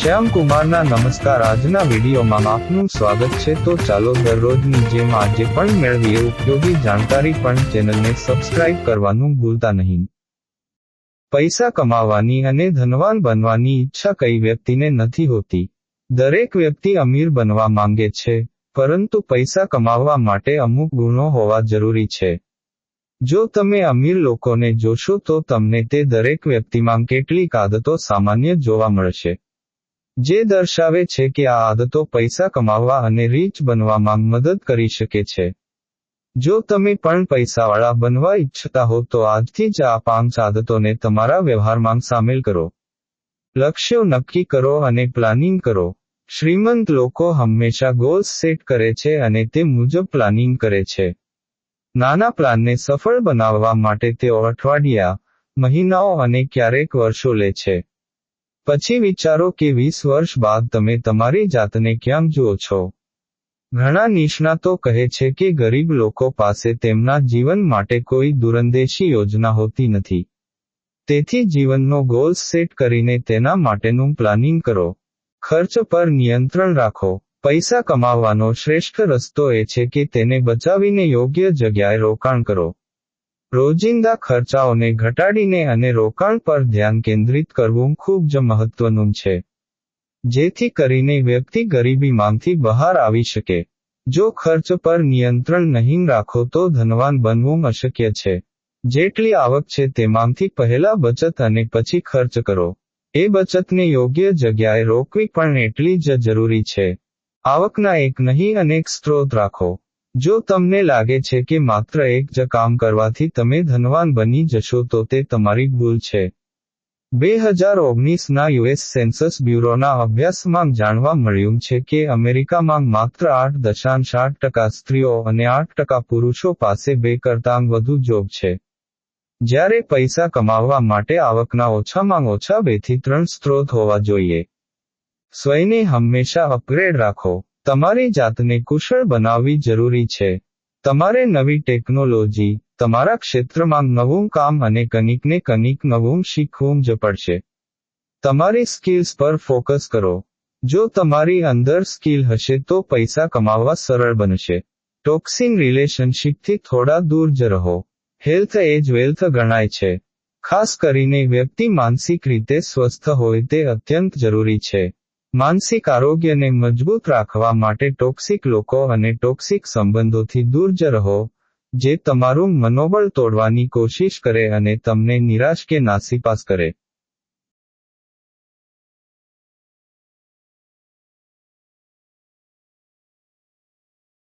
શ્યામ કુમારના નમસ્કાર. આજના વિડીયોમાં આપનું સ્વાગત છે. તો ચાલો દરરોજની જેમ આજે પણ મેળવીએ ઉપયોગી જાણકારી પણ ચેનલને સબસ્ક્રાઇબ કરવાનું ભૂલતા નહીં. પૈસા કમાવાની અને ધનવાન બનવાની ઈચ્છા કઈ વ્યક્તિને નથી હોતી. દરેક વ્યક્તિ અમીર બનવા માંગે છે, પરંતુ પૈસા કમાવવા માટે અમુક ગુણો હોવા જરૂરી છે. જો તમે અમીર લોકોને જોશો તો તમને તે દરેક વ્યક્તિમાં કેટલીક આદતો સામાન્ય જોવા મળશે. જે દર્શાવે છે કે આ આદતો પૈસા કમાવવા અને રીચ બનવામાં મદદ કરી શકે છે. જો તમે પણ પૈસાવાળા બનવા ઈચ્છતા હો તો આજથી જ આ પાંચ આદતોને તમારા વ્યવહારમાં સામેલ કરો. લક્ષ્યો નક્કી કરો અને પ્લાનિંગ કરો. શ્રીમંત લોકો હંમેશા ગોલ્સ સેટ કરે છે અને તે મુજબ પ્લાનિંગ કરે છે. નાના પ્લાનને સફળ બનાવવા માટે તેઓ અઠવાડિયા, મહિનાઓ અને ક્યારેક વર્ષો લે છે. પછી વિચારો કે વીસ વર્ષ બાદ તમે તમારી જાતને ક્યાં જુઓ છો? ઘણા નિષ્ણાતો કહે છે કે ગરીબ લોકો પાસે તેમના જીવન માટે કોઈ દૂરંદેશી યોજના હોતી નથી. તેથી જીવનનો ગોલ્સ સેટ કરીને તેના માટેનું પ્લાનિંગ કરો. ખર્ચ પર નિયંત્રણ રાખો. પૈસા કમાવવાનો શ્રેષ્ઠ રસ્તો એ છે કે તેને બચાવીને યોગ્ય જગ્યાએ રોકાણ કરો. રોજિંદા ખર્ચાઓને ઘટાડીને અને રોકાણ પર ધ્યાન કેન્દ્રિત કરવું ખૂબ જ મહત્વનું છે. જેથી કરીને વ્યક્તિ ગરીબીમાંથી બહાર આવી શકે. જો ખર્ચ પર નિયંત્રણ નહીં રાખો તો ધનવાન બનવું અશક્ય છે. જેટલી આવક છે તેમાંથી પહેલા બચત અને પછી ખર્ચ કરો. એ બચતને યોગ્ય જગ્યાએ રોકવી પણ એટલી જ જરૂરી છે. આવકના એક નહીં અનેક સ્ત્રોત રાખો. જો તમને લાગે છે કે માત્ર એક જ કામ કરવાથી તમે ધનવાન બની જશો તો તે તમારી ભૂલ છે. બે હજાર ઓગણીસના યુએસ સેન્સસ બ્યુરોના અભ્યાસમાં જાણવા મળ્યું છે કે અમેરિકામાં માત્ર આઠ દશાંશ આઠ ટકા સ્ત્રીઓ અને આઠ ટકા પુરુષો પાસે બે કરતાં વધુ જોબ છે. જ્યારે પૈસા કમાવવા માટે આવકના ઓછામાં ઓછા બેથી ત્રણ સ્ત્રોત હોવા જોઈએ. સ્વયને હંમેશા અપગ્રેડ રાખો. તમારી જાતને કુશળ બનાવવી જરૂરી છે. તમારે નવી ટેકનોલોજી, તમારા ક્ષેત્રમાં નવું કામ અને કનિકને કનિક નવું શીખવું જ પડશે. તમારી સ્કિલ્સ પર ફોકસ કરો. જો તમારી અંદર સ્કિલ હશે તો પૈસા કમાવવા સરળ બનશે. ટોક્સિંગ રિલેશનશીપથી થોડા દૂર જ રહો. હેલ્થ એજ વેલ્થ ગણાય છે. ખાસ કરીને વ્યક્તિ માનસિક રીતે સ્વસ્થ હોય તે અત્યંત જરૂરી છે. માનસિક આરોગ્યને મજબૂત રાખવા માટે ટોક્સિક લોકો અને ટોક્સિક સંબંધોથી દૂર જ રહો, જે તમારું મનોબળ તોડવાની કોશિશ કરે અને તમને નિરાશ કે નાસીપાસ કરે.